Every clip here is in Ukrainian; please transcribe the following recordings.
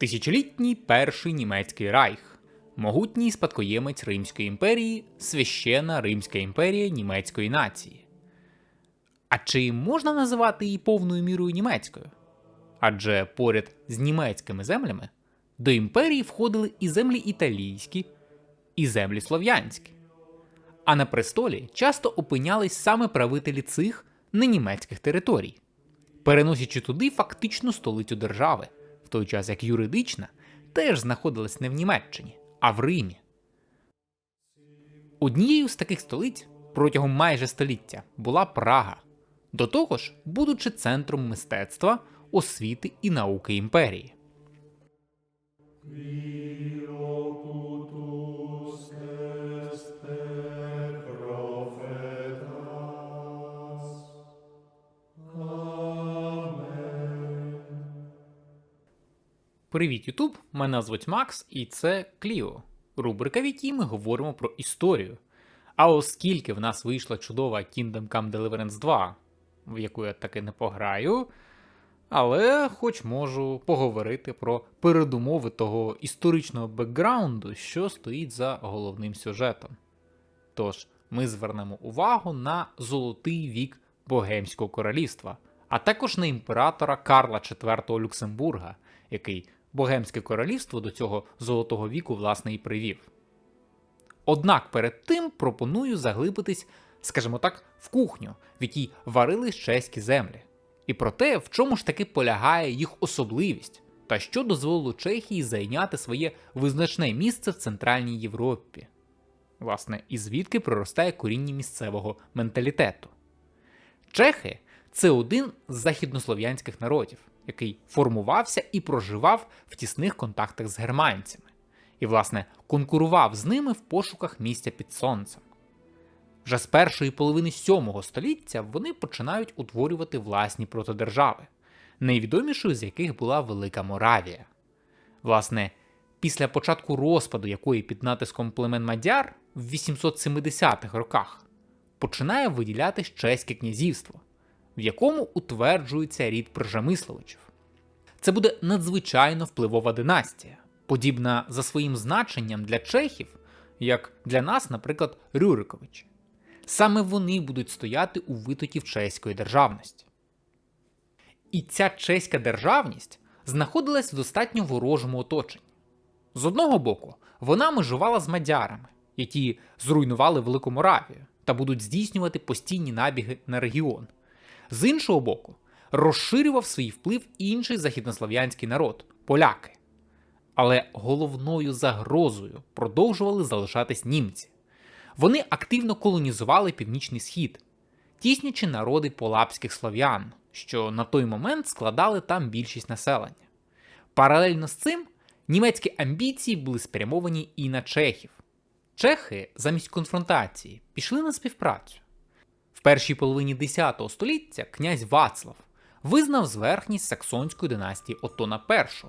Тисячолітній перший німецький райх, могутній спадкоємець Римської імперії, священна Римська імперія німецької нації. А чи можна називати її повною мірою німецькою? Адже поряд з німецькими землями до імперії входили і землі італійські, і землі слов'янські. А на престолі часто опинялись саме правителі цих ненімецьких територій, переносячи туди фактичну столицю держави, той час як юридична теж знаходилась не в Німеччині, а в Римі. Однією з таких столиць протягом майже століття була Прага, до того ж, будучи центром мистецтва, освіти і науки імперії. Привіт, Ютуб! Мене звуть Макс, і це Кліо, рубрика, в якій ми говоримо про історію. А оскільки в нас вийшла чудова Kingdom Come Deliverance 2, в яку я таки не пограю, але хоч можу поговорити про передумови того історичного бекграунду, що стоїть за головним сюжетом. Тож, ми звернемо увагу на золотий вік Богемського королівства, а також на імператора Карла IV Люксембурга, який Богемське королівство до цього золотого віку власне і привів. Однак перед тим пропоную заглибитись, скажімо так, в кухню, в якій варились чеські землі, і про те, в чому ж таки полягає їх особливість, та що дозволило Чехії зайняти своє визначне місце в Центральній Європі, власне, і звідки проростає коріння місцевого менталітету. Чехи це один з західнослов'янських народів, який формувався і проживав в тісних контактах з германцями, і, власне, конкурував з ними в пошуках місця під сонцем. Вже з першої половини сьомого століття вони починають утворювати власні протодержави, найвідомішою з яких була Велика Моравія. Власне, після початку розпаду якої під натиском племен Мадяр в 870-х роках починає виділятись чеське князівство, в якому утверджується рід Пржемисловичів. Це буде надзвичайно впливова династія, подібна за своїм значенням для чехів, як для нас, наприклад, Рюриковичі. Саме вони будуть стояти у витоків чеської державності. І ця чеська державність знаходилась в достатньо ворожому оточенні. З одного боку, вона межувала з мадярами, які зруйнували Велику Моравію та будуть здійснювати постійні набіги на регіон. З іншого боку, розширював свій вплив інший західнослов'янський народ поляки. Але головною загрозою продовжували залишатись німці. Вони активно колонізували північний схід, тіснячи народи полапських слов'ян, що на той момент складали там більшість населення. Паралельно з цим німецькі амбіції були спрямовані і на чехів. Чехи замість конфронтації пішли на співпрацю. В першій половині X століття князь Вацлав визнав зверхність саксонської династії Отона І,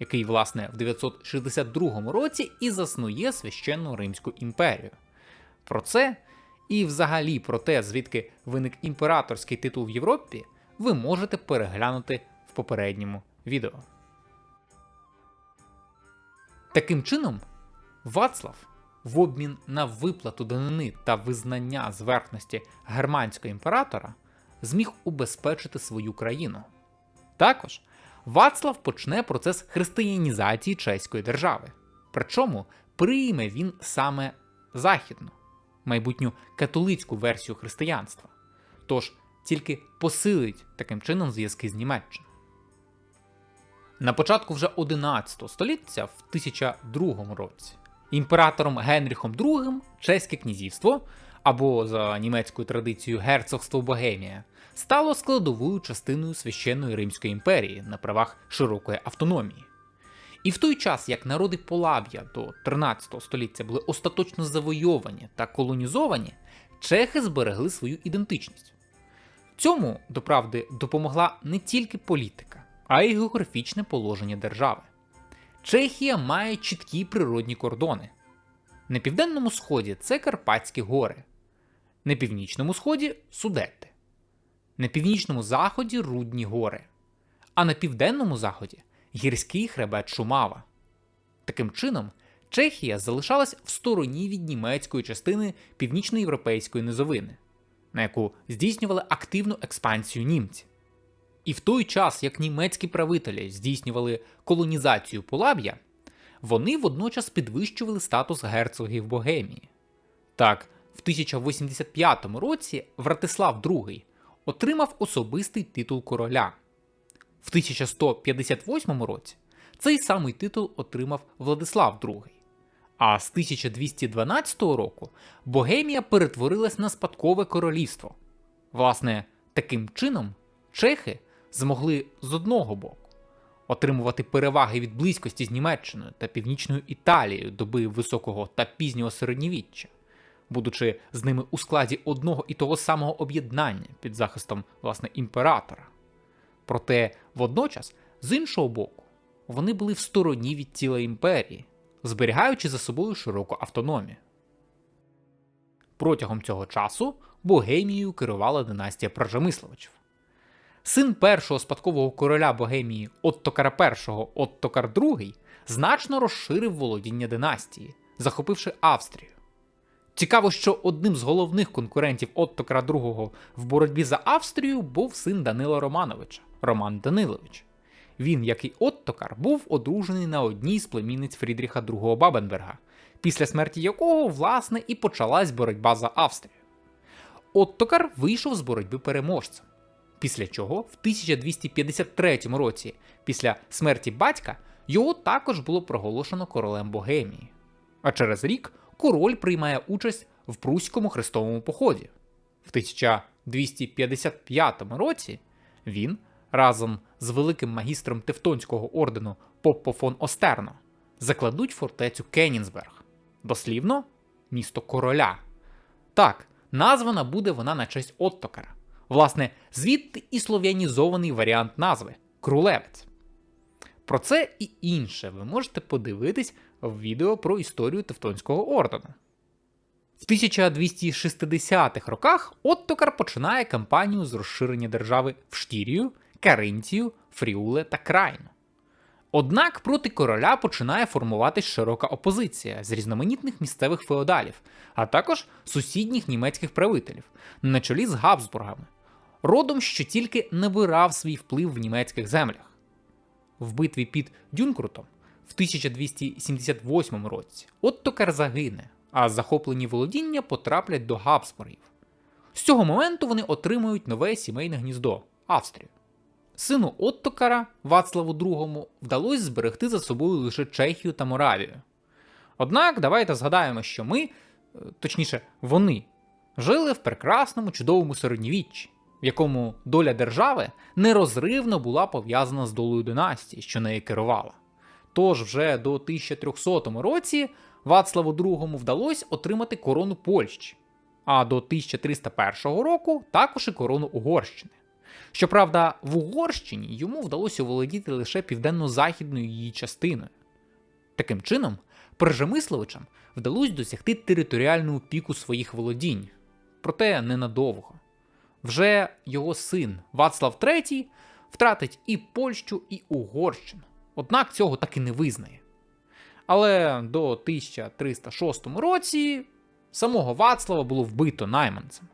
який, власне, в 962 році і заснує священну Римську імперію. Про це і взагалі про те, звідки виник імператорський титул в Європі, ви можете переглянути в попередньому відео. Таким чином, Вацлав в обмін на виплату данини та визнання зверхності германського імператора зміг убезпечити свою країну. Також Вацлав почне процес християнізації чеської держави. Причому прийме він саме західну, майбутню католицьку версію християнства, тож тільки посилить таким чином зв'язки з Німеччиною. На початку вже 11 століття, в 1002 році, імператором Генріхом II Чеське князівство, або за німецькою традицією герцогство Богемія, стало складовою частиною священної Римської імперії на правах широкої автономії. І в той час, як народи Полаб'я до 13 століття були остаточно завойовані та колонізовані, чехи зберегли свою ідентичність. Цьому, до правди, допомогла не тільки політика, а й географічне положення держави. Чехія має чіткі природні кордони. На південному сході це Карпатські гори, на північному сході Судети, на північному заході Рудні гори, а на південному заході гірський хребет Шумава. Таким чином, Чехія залишалась в стороні від німецької частини північноєвропейської низовини, на яку здійснювали активну експансію німці. І в той час, як німецькі правителі здійснювали колонізацію Полаб'я, вони водночас підвищували статус герцогів Богемії. Так, в 1085 році Вратислав II отримав особистий титул короля. В 1158 році цей самий титул отримав Владислав II. А з 1212 року Богемія перетворилась на спадкове королівство. Власне, таким чином чехи змогли з одного боку отримувати переваги від близькості з Німеччиною та Північною Італією доби високого та пізнього середньовіччя, будучи з ними у складі одного і того самого об'єднання під захистом власне імператора. Проте водночас, з іншого боку, вони були в стороні від тіла імперії, зберігаючи за собою широку автономію. Протягом цього часу Богемією керувала династія Прожемисловичів. Син першого спадкового короля Богемії Оттокара І Оттокар II значно розширив володіння династії, захопивши Австрію. Цікаво, що одним з головних конкурентів Оттокара II в боротьбі за Австрію був син Данила Романовича Роман Данилович. Він, як і Оттокар, був одружений на одній з племінниць Фрідріха II Бабенберга, після смерті якого, власне, і почалась боротьба за Австрію. Оттокар вийшов з боротьби переможцем. Після чого, в 1253 році, після смерті батька, його також було проголошено королем Богемії. А через рік король приймає участь в Пруському хрестовому поході. В 1255 році він разом з великим магістром Тевтонського ордену Поппо фон Остерно закладуть фортецю Кенінсберг, дослівно місто короля. Так, названа буде вона на честь Оттокара. Власне, звідти і слов'янізований варіант назви Крулевець. Про це і інше ви можете подивитись в відео про історію Тевтонського ордену. В 1260-х роках Оттокар починає кампанію з розширення держави в Штірію, Каринтію, Фріуле та Крайну. Однак проти короля починає формуватись широка опозиція з різноманітних місцевих феодалів, а також сусідніх німецьких правителів на чолі з Габсбургами, родом, що тільки набирав свій вплив в німецьких землях. В битві під Дюнкрутом в 1278 році Оттокар загине, а захоплені володіння потраплять до Габсбургів. З цього моменту вони отримують нове сімейне гніздо Австрію. Сину Оттокара Вацлаву II вдалося зберегти за собою лише Чехію та Моравію. Однак давайте згадаємо, що ми, е, точніше, вони, жили в прекрасному чудовому середньовіччі, в якому доля держави нерозривно була пов'язана з долею династії, що нею керувала. Тож вже до 1300 році Вацлаву II вдалося отримати корону Польщі, а до 1301 року також і корону Угорщини. Щоправда, в Угорщині йому вдалося володіти лише південно-західною її частиною. Таким чином, Прижемисловичам вдалося досягти територіального піку своїх володінь, проте ненадовго. Вже його син Вацлав III втратить і Польщу, і Угорщину, однак цього так і не визнає. Але до 1306 році самого Вацлава було вбито найманцем.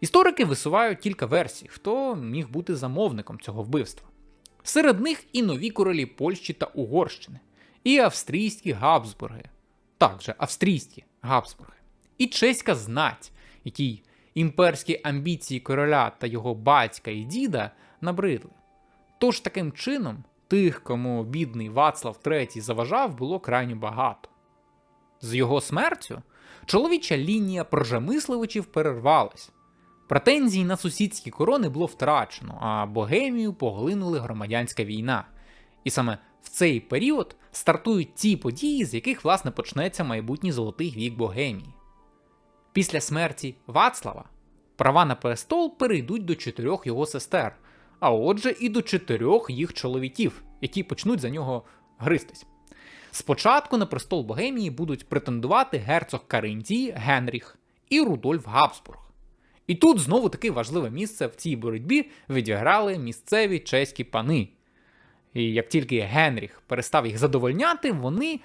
Історики висувають кілька версій, хто міг бути замовником цього вбивства. Серед них і нові королі Польщі та Угорщини, і австрійські Габсбурги, також австрійські Габсбурги, і чеська знать, якій імперські амбіції короля та його батька і діда набридли. Тож таким чином, тих, кому бідний Вацлав III заважав, було крайньо багато. З його смертю чоловіча лінія прожемисливичів перервалась. Претензій на сусідські корони було втрачено, а Богемію поглинули громадянська війна. І саме в цей період стартують ті події, з яких власне почнеться майбутній золотий вік Богемії. Після смерті Вацлава права на престол перейдуть до чотирьох його сестер, а отже, і до чотирьох їх чоловіків, які почнуть за нього гристись. Спочатку на престол Богемії будуть претендувати герцог Каринтії Генріх і Рудольф Габсбург. І тут знову таки важливе місце в цій боротьбі відіграли місцеві чеські пани, І як тільки Генріх перестав їх задовольняти, вони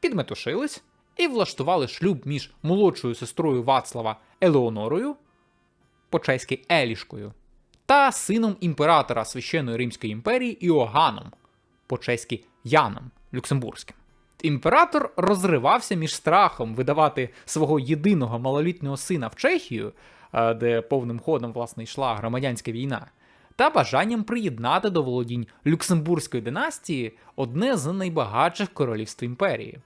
підметушились і влаштували шлюб між молодшою сестрою Вацлава Елеонорою, по-чеськи Елішкою, та сином імператора Священної Римської імперії Іоганном, по-чеськи Яном Люксембурзьким. Імператор розривався між страхом видавати свого єдиного малолітнього сина в Чехію, е, де повним ходом власне йшла громадянська війна, та бажанням приєднати до володінь Люксембурзької династії одне з найбагатших королівств імперії.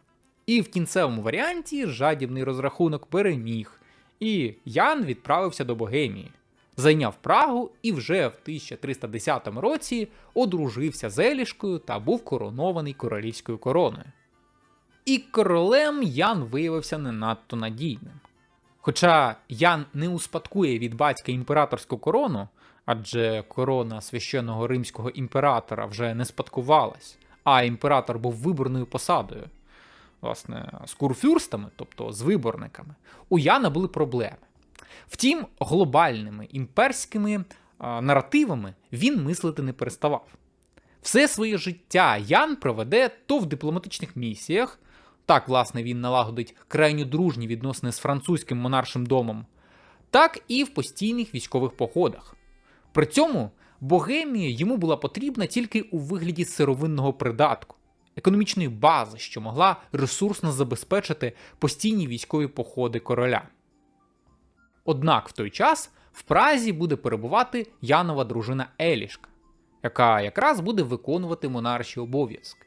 І в кінцевому варіанті жадібний розрахунок переміг, і Ян відправився до Богемії, зайняв Прагу і вже в 1310 році одружився з Елішкою та був коронований королівською короною. І королем Ян виявився не надто надійним. Хоча Ян не успадкує від батька імператорську корону, адже корона священного римського імператора вже не спадкувалась, а імператор був виборною посадою. Власне, з курфюрстами, тобто з виборниками, у Яна були проблеми. Втім, глобальними імперськими а, наративами він мислити не переставав. Все своє життя Ян проведе то в дипломатичних місіях, так, власне, він налагодить крайньо дружні відносини з французьким монаршим домом, так і в постійних військових походах. При цьому Богемія йому була потрібна тільки у вигляді сировинного придатку, економічної бази, що могла ресурсно забезпечити постійні військові походи короля. Однак в той час в Празі буде перебувати Янова дружина Елішка, яка якраз буде виконувати монарші обов'язки,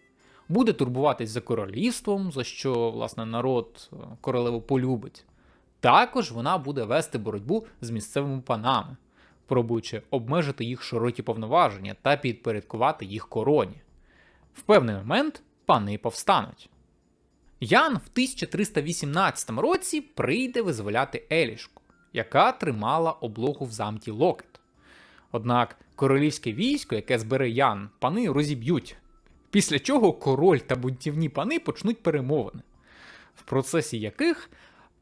буде турбуватись за королівством, за що власне народ е, королеву полюбить. Також вона буде вести боротьбу з місцевими панами, пробуючи обмежити їх широкі повноваження та підпорядкувати їх короні. В певний момент пани повстануть. Ян в 1318 році прийде визволяти Елішку, яка тримала облогу в замті Локет. Однак королівське військо, яке збере Ян, пани розіб'ють, після чого король та бунтівні пани почнуть перемовини, в процесі яких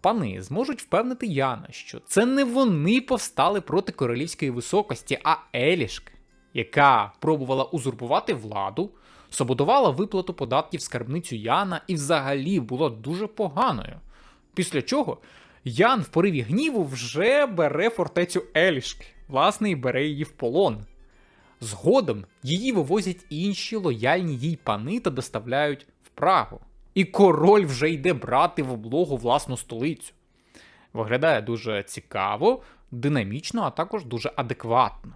пани зможуть впевнити Яна, що це не вони повстали проти королівської високості, а Елішки, яка пробувала узурпувати владу, саботувала виплату податків скарбницю Яна і взагалі була дуже поганою. Після чого Ян в пориві гніву вже бере фортецю Елішки, власне, і бере її в полон. Згодом її вивозять інші лояльні їй пани та доставляють в Прагу. І король вже йде брати в облогу власну столицю. Виглядає дуже цікаво, динамічно, а також дуже адекватно.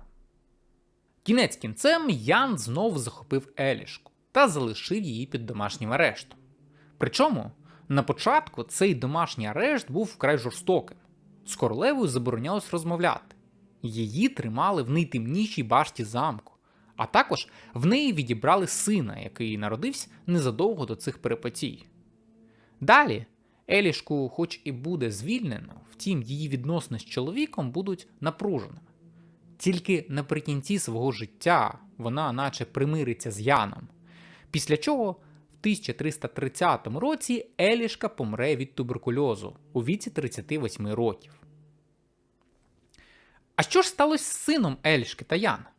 Кінець кінцем Ян знов захопив Елішку та залишив її під домашнім арештом. Причому на початку цей домашній арешт був вкрай жорстоким. З королевою заборонялось розмовляти. Її тримали в найтемнішій башті замку, а також в неї відібрали сина, який народився незадовго до цих перипетій. Далі Елішку, хоч і буде звільнено, втім її відносини з чоловіком будуть напруженими. Тільки наприкінці свого життя вона наче примириться з Яном, після чого в 1330 році Елішка помре від туберкульозу у віці 38 років. А що ж сталося з сином Елішки та Яна?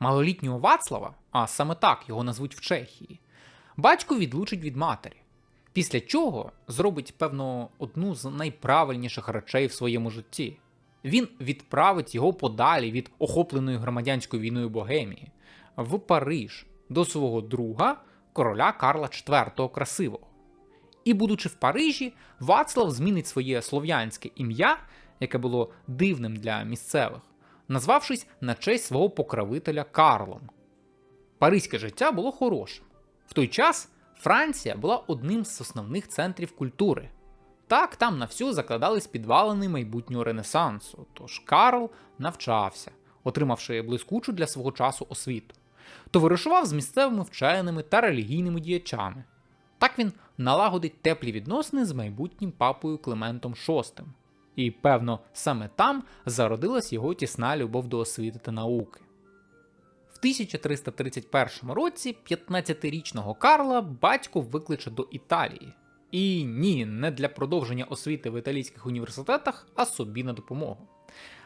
Малолітнього Вацлава, а саме так його назвуть в Чехії, батько відлучить від матері, після чого зробить, певно, одну з найправильніших речей в своєму житті. Він відправить його подалі від охопленої громадянською війною Богемії в Париж до свого друга, короля Карла IV Красивого. І, будучи в Парижі, Вацлав змінить своє слов'янське ім'я, яке було дивним для місцевих, назвавшись на честь свого покровителя Карлом. Паризьке життя було хорошим. В той час Франція була одним з основних центрів культури. Так, там на всю закладались підвалини майбутнього Ренесансу, тож Карл навчався, отримавши блискучу для свого часу освіту, товаришував з місцевими вченими та релігійними діячами. Так він налагодить теплі відносини з майбутнім папою Климентом VI. І, певно, саме там зародилась його тісна любов до освіти та науки. В 1331 році 15-річного Карла батько викличе до Італії. І ні, не для продовження освіти в італійських університетах, а собі на допомогу.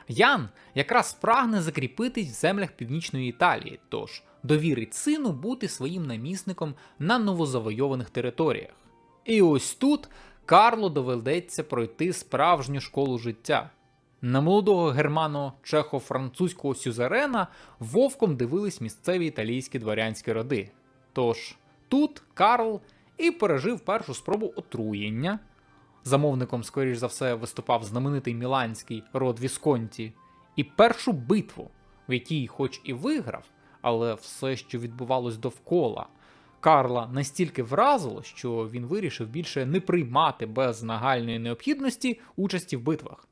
Ян якраз прагне закріпитись в землях північної Італії, тож довірить сину бути своїм намісником на новозавойованих територіях. І ось тут Карлу доведеться пройти справжню школу життя. На молодого германо-чехо-французького сюзерена вовком дивились місцеві італійські дворянські роди. Тож тут Карл і пережив першу спробу отруєння. Замовником, скоріш за все, виступав знаменитий міланський род Вісконті, і першу битву, в якій, хоч і виграв, але все, що відбувалось довкола, Карла настільки вразило, що він вирішив більше не приймати без нагальної необхідності участі в битвах.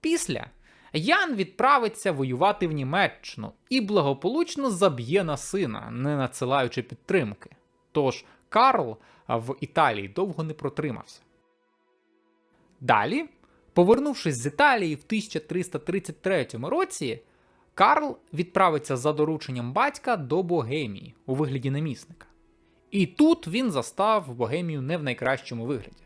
Після Ян відправиться воювати в Німеччину і благополучно заб'є на сина, не надсилаючи підтримки. Тож Карл в Італії довго не протримався. Далі, повернувшись з Італії в 1333 році, Карл відправиться за дорученням батька до Богемії у вигляді намісника. І тут він застав Богемію не в найкращому вигляді.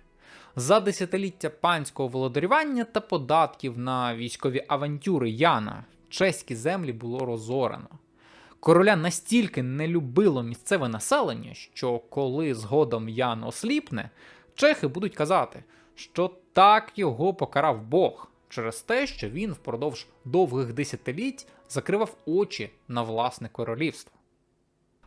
За десятиліття панського володарювання та податків на військові авантюри Яна чеські землі було розорено. Короля настільки не любило місцеве населення, що коли згодом Ян осліпне, чехи будуть казати, що так його покарав Бог через те, що він впродовж довгих десятиліть закривав очі на власне королівство.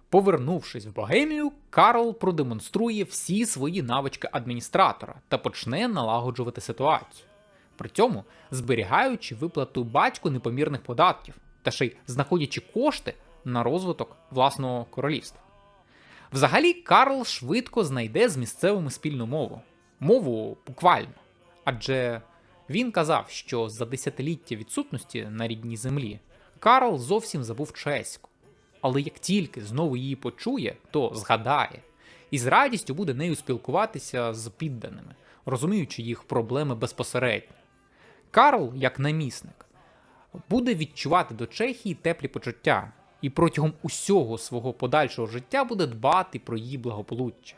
Повернувшись в Богемію, Карл продемонструє всі свої навички адміністратора та почне налагоджувати ситуацію, при цьому зберігаючи виплату батьку непомірних податків та ще й знаходячи кошти на розвиток власного королівства. Взагалі, Карл швидко знайде з місцевими спільну мову, мову буквально, адже він казав, що за десятиліття відсутності на рідній землі Карл зовсім забув чеську але як тільки знову її почує, то згадає і з радістю буде нею спілкуватися з підданими, розуміючи їх проблеми безпосередньо. Карл, як намісник, буде відчувати до Чехії теплі почуття і протягом усього свого подальшого життя буде дбати про її благополуччя.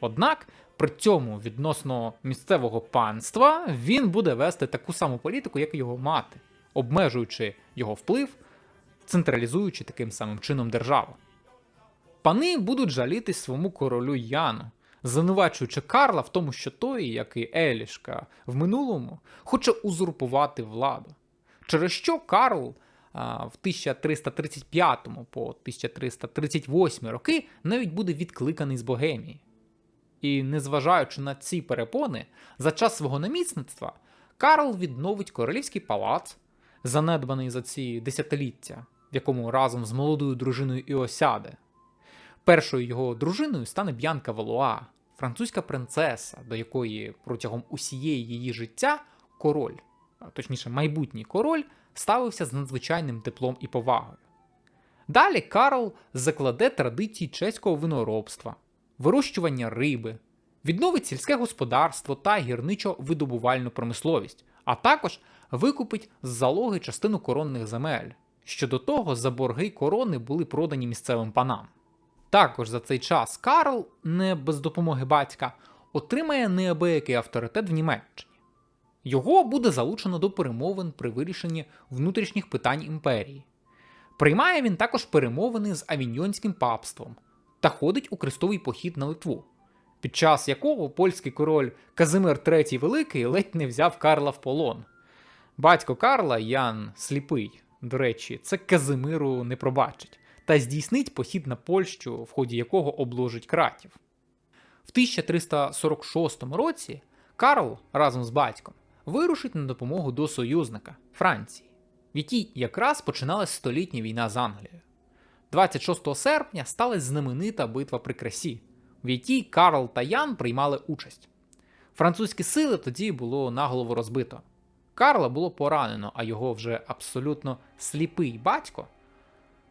Однак при цьому відносно місцевого панства він буде вести таку саму політику, як і його мати, обмежуючи його вплив централізуючи таким самим чином державу. Пани будуть жалітись своєму королю Яну, звинувачуючи Карла в тому, що той, як і Елішка, в минулому хоче узурпувати владу. Через що Карл в 1335 по 1338 роки навіть буде відкликаний з Богемії. І незважаючи на ці перепони, за час свого намісництва Карл відновить королівський палац, занедбаний за ці десятиліття, в якому разом з молодою дружиною і осяде. Першою його дружиною стане Б'янка Валуа, французька принцеса, до якої протягом усієї її життя король, точніше, майбутній король, ставився з надзвичайним теплом і повагою. Далі Карл закладе традиції чеського виноробства, вирощування риби, відновить сільське господарство та гірничо-видобувальну промисловість, а також викупить з залоги частину коронних земель що до того за борги корони були продані місцевим панам. Також за цей час Карл, не без допомоги батька, отримає неабиякий авторитет в Німеччині. Його буде залучено до перемовин при вирішенні внутрішніх питань імперії. Приймає він також перемовини з авіньйонським папством та ходить у крестовий похід на Литву, під час якого польський король Казимир III Великий ледь не взяв Карла в полон. Батько Карла Ян Сліпий до речі, це Казимиру не пробачить, та здійснить похід на Польщу, в ході якого обложить кратів. В 1346 році Карл разом з батьком вирушить на допомогу до союзника Франції, в якій якраз починалась столітня війна з Англією. 26 серпня сталася знаменита битва при красі, в якій Карл та Ян приймали участь. Французькі сили тоді було наголову розбито. Карла було поранено, а його вже абсолютно сліпий батько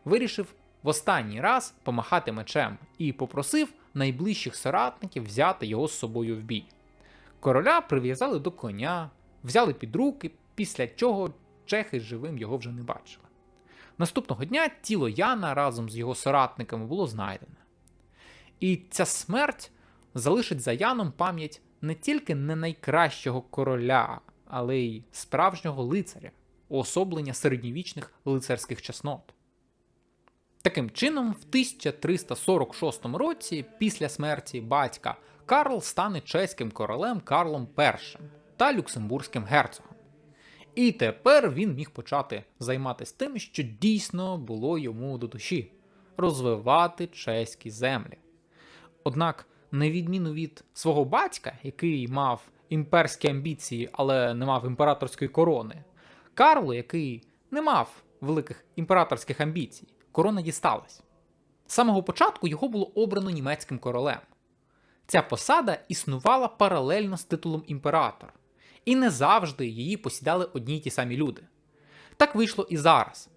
вирішив в останній раз помахати мечем і попросив найближчих соратників взяти його з собою в бій. Короля прив'язали до коня, взяли під руки, після чого чехи живим його вже не бачили. Наступного дня тіло Яна разом з його соратниками було знайдене. І ця смерть залишить за Яном пам'ять не тільки не найкращого короля але й справжнього лицаря, уособлення середньовічних лицарських чеснот. Таким чином, в 1346 році, після смерті батька, Карл стане чеським королем Карлом І та люксембурзьким герцогом. І тепер він міг почати займатися тим, що дійсно було йому до душі розвивати чеські землі. Однак, на відміну від свого батька, який мав імперські амбіції, але не мав імператорської корони, Карлу, який не мав великих імператорських амбіцій, корона дісталась. З самого початку його було обрано німецьким королем. Ця посада існувала паралельно з титулом імператор, і не завжди її посідали одні й ті самі люди. Так вийшло і зараз.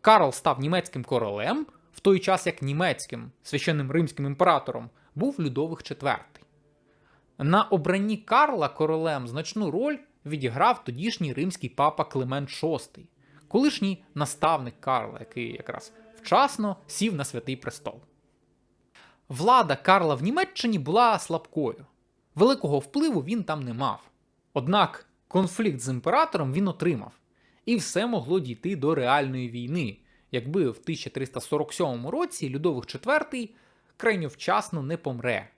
Карл став німецьким королем, в той час як німецьким священним римським імператором був Людових IV. На обранні Карла королем значну роль відіграв тодішній римський папа Климент VI, колишній наставник Карла, який якраз вчасно сів на святий престол. Влада Карла в Німеччині була слабкою, великого впливу він там не мав. Однак конфлікт з імператором він отримав, і все могло дійти до реальної війни, якби в 1347 році Людових IV крайньо вчасно не помре,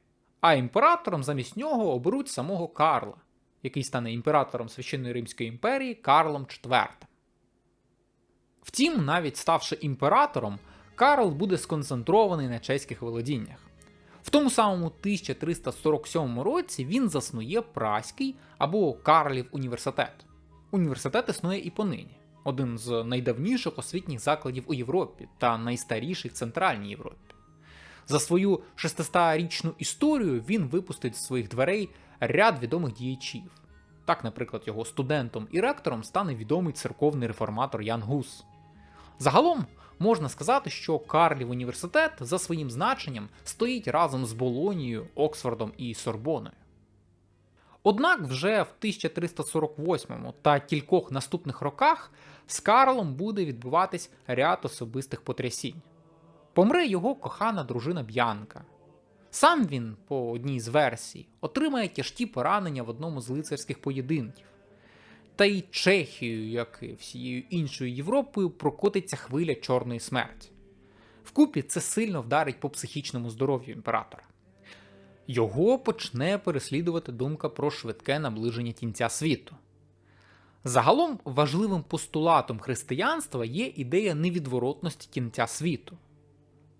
а імператором замість нього оберуть самого Карла, який стане імператором Священної Римської імперії Карлом IV. Втім, навіть ставши імператором, Карл буде сконцентрований на чеських володіннях. В тому самому 1347 році він заснує Праський або Карлів університет. Університет існує і понині, один з найдавніших освітніх закладів у Європі та найстаріший в Центральній Європі. За свою 600-річну історію він випустить з своїх дверей ряд відомих діячів. Так, наприклад, його студентом і ректором стане відомий церковний реформатор Ян Гус. Загалом можна сказати, що Карлів університет за своїм значенням стоїть разом з Болонією, Оксфордом і Сорбоною. Однак вже в 1348 та кількох наступних роках з Карлом буде відбуватись ряд особистих потрясінь. Помре його кохана дружина Б'янка. Сам він, по одній з версій, отримає тяжкі поранення в одному з лицарських поєдинків. Та й Чехією, як і всією іншою Європою, прокотиться хвиля чорної смерті. Вкупі це сильно вдарить по психічному здоров'ю імператора. Його почне переслідувати думка про швидке наближення кінця світу. Загалом важливим постулатом християнства є ідея невідворотності кінця світу.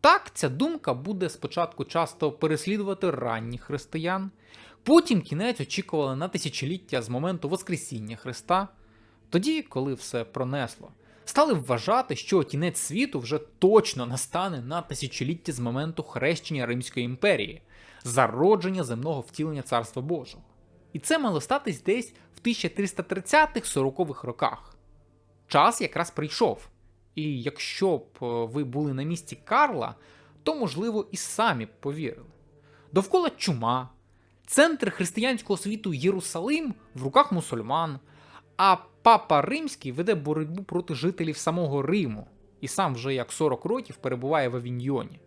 Так, ця думка буде спочатку часто переслідувати ранніх християн, потім кінець очікували на тисячоліття з моменту Воскресіння Христа. Тоді, коли все пронесло, стали вважати, що кінець світу вже точно настане на тисячоліття з моменту хрещення Римської імперії, зародження земного втілення Царства Божого. І це мало статись десь в 1330-40-х роках. Час якраз прийшов. І якщо б е, ви були на місці Карла, то, можливо, і самі б повірили. Довкола чума, центр християнського світу Єрусалим в руках мусульман, а папа Римський веде боротьбу проти жителів самого Риму і сам вже як 40 років перебуває в Авіньйоні.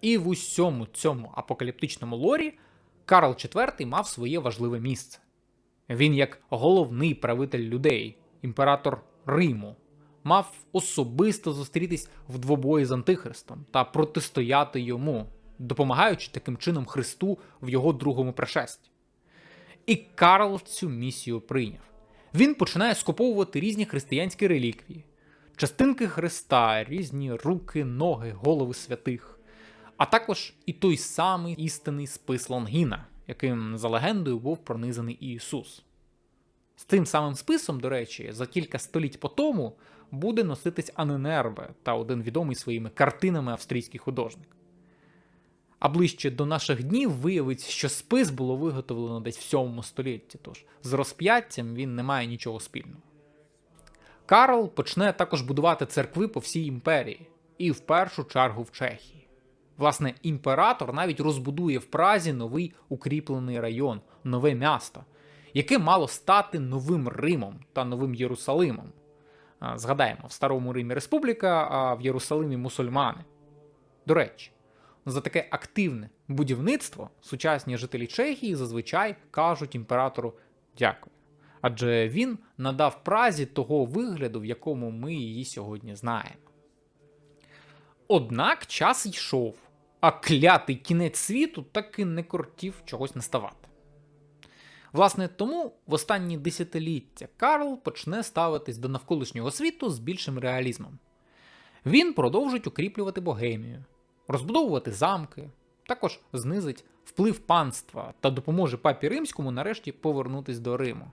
І в усьому цьому апокаліптичному лорі Карл IV мав своє важливе місце. Він, як головний правитель людей, імператор Риму мав особисто зустрітись в двобої з Антихристом та протистояти йому, допомагаючи таким чином Христу в його другому пришесті. І Карл цю місію прийняв. Він починає скуповувати різні християнські реліквії, частинки Христа, різні руки, ноги, голови святих, а також і той самий істинний спис Лонгіна, яким за легендою був пронизаний Ісус. З тим самим списом, до речі, за кілька століть по тому буде носитись Аненербе та один відомий своїми картинами австрійський художник. А ближче до наших днів виявиться, що спис було виготовлено десь в 7 столітті, тож з розп'яттям він не має нічого спільного. Карл почне також будувати церкви по всій імперії, і в першу чергу в Чехії. Власне, імператор навіть розбудує в Празі новий укріплений район, нове місто, яке мало стати новим Римом та новим Єрусалимом. Згадаємо, в Старому Римі Республіка, а в Єрусалимі мусульмани. До речі, за таке активне будівництво сучасні жителі Чехії зазвичай кажуть імператору дякую. адже він надав празі того вигляду, в якому ми її сьогодні знаємо. Однак час йшов, а клятий кінець світу таки не кортів чогось наставати. Власне, тому в останні десятиліття Карл почне ставитись до навколишнього світу з більшим реалізмом. Він продовжить укріплювати Богемію, розбудовувати замки, також знизить вплив панства та допоможе папі римському нарешті повернутись до Риму.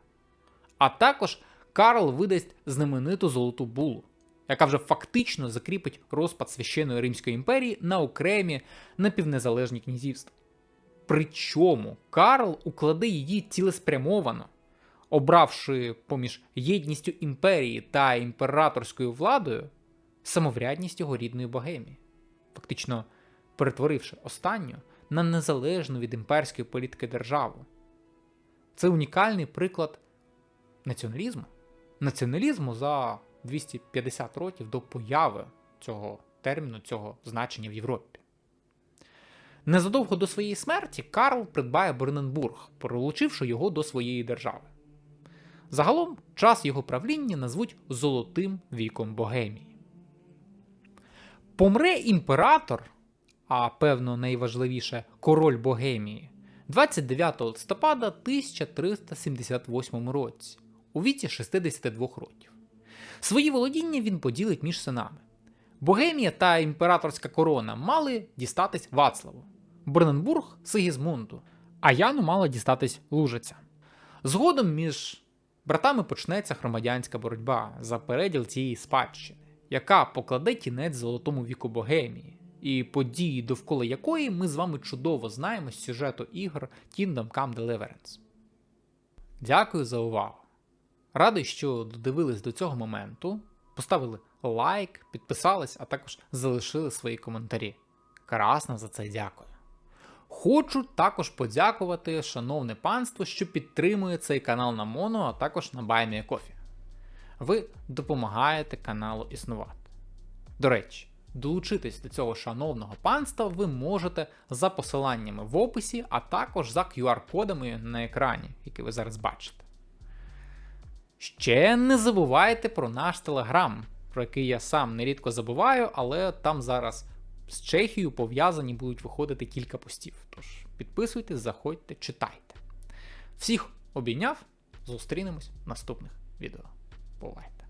А також Карл видасть знамениту золоту булу, яка вже фактично закріпить розпад священної Римської імперії на окремі напівнезалежні князівства. Причому Карл укладе її цілеспрямовано, обравши поміж єдністю імперії та імператорською владою самоврядність його рідної Богемії, фактично перетворивши останню на незалежну від імперської політики державу. Це унікальний приклад націоналізму. Націоналізму за 250 років до появи цього терміну, цього значення в Європі. Незадовго до своєї смерті Карл придбає Брененбург, пролучивши його до своєї держави. Загалом час його правління назвуть Золотим віком Богемії. Помре імператор, а певно найважливіше король Богемії, 29 листопада 1378 році, у віці 62 років. Свої володіння він поділить між синами. Богемія та імператорська корона мали дістатись Вацлаву, Брененбург Сигізмунду, а Яну мала дістатись Лужиця. Згодом між братами почнеться громадянська боротьба за переділ цієї спадщини, яка покладе кінець золотому віку Богемії, і події, довкола якої ми з вами чудово знаємо з сюжету ігор Kingdom Come Deliverance. Дякую за увагу! Радий, що додивились до цього моменту, поставили лайк, підписались, а також залишили свої коментарі. Красно за це дякую. Хочу також подякувати, шановне панство, що підтримує цей канал на Моно, а також на BuyMeACoffee. Ви допомагаєте каналу існувати. До речі, долучитись до цього шановного панства ви можете за посиланнями в описі, а також за QR-кодами на екрані, які ви зараз бачите. Ще не забувайте про наш телеграм, про який я сам нерідко забуваю, але там зараз з Чехією пов'язані будуть виходити кілька постів. Тож підписуйтесь, заходьте, читайте. Всіх обійняв, зустрінемось в наступних відео. puueta.